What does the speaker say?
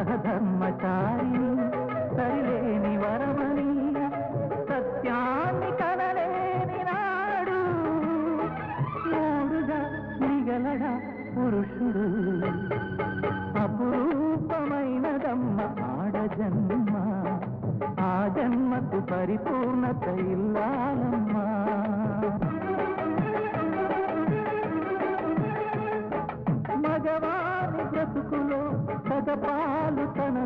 మహధర్మచారి సరిలేని వరమని సత్యాన్ని కనలేని నాడు మూడుగా మిగలడా పురుషుడు అపురూపమైనదమ్మ ఆడజన్మ ఆ జన్మకు పరిపూర్ణత ఇల్లా మనసులో కదపాలు తన